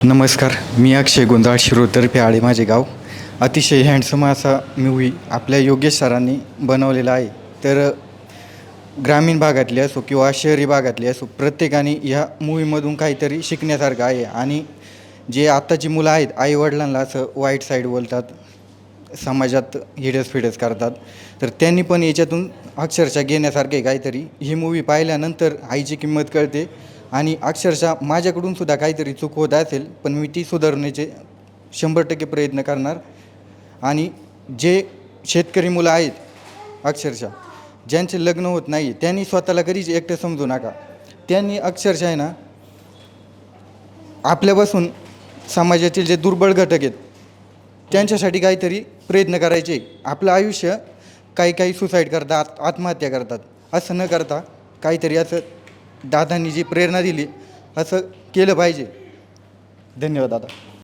नमस्कार मी अक्षय गोंधळ शिरोतर्फे आळे माझे गाव. अतिशय हँडसम असा मूवी आपल्या योगेश सरांनी बनवलेला आहे. तर ग्रामीण भागातले असो किंवा शहरी भागातले असो प्रत्येकाने ह्या मूवीमधून काहीतरी शिकण्यासारखं आहे. आणि जे आत्ताची मुलं आहेत आईवडिलांना असं वाईट साईड बोलतात समाजात हिडस फिडस करतात. तर त्यांनी पण याच्यातून अक्षरशः घेण्यासारखे काहीतरी. ही मूवी पाहिल्यानंतर आईची किंमत कळते. आणि अक्षरशः माझ्याकडून सुद्धा काहीतरी चूक होत असेल पण मी ती सुधारण्याचे शंभर टक्के प्रयत्न करणार. आणि जे शेतकरी मुलं आहेत अक्षरशः ज्यांचे लग्न होत नाही त्यांनी स्वतःला कधीच एकटं समजू नका. त्यांनी अक्षरशः आहे ना आपल्यापासून समाजातील जे दुर्बळ घटक आहेत त्यांच्यासाठी काहीतरी प्रयत्न करायचे. आपलं आयुष्य काही काही सुसाईड करतात आत्महत्या करतात. असं न करता काहीतरी असं दादांनी जी प्रेरणा दिली असं केलं पाहिजे. धन्यवाद दादा.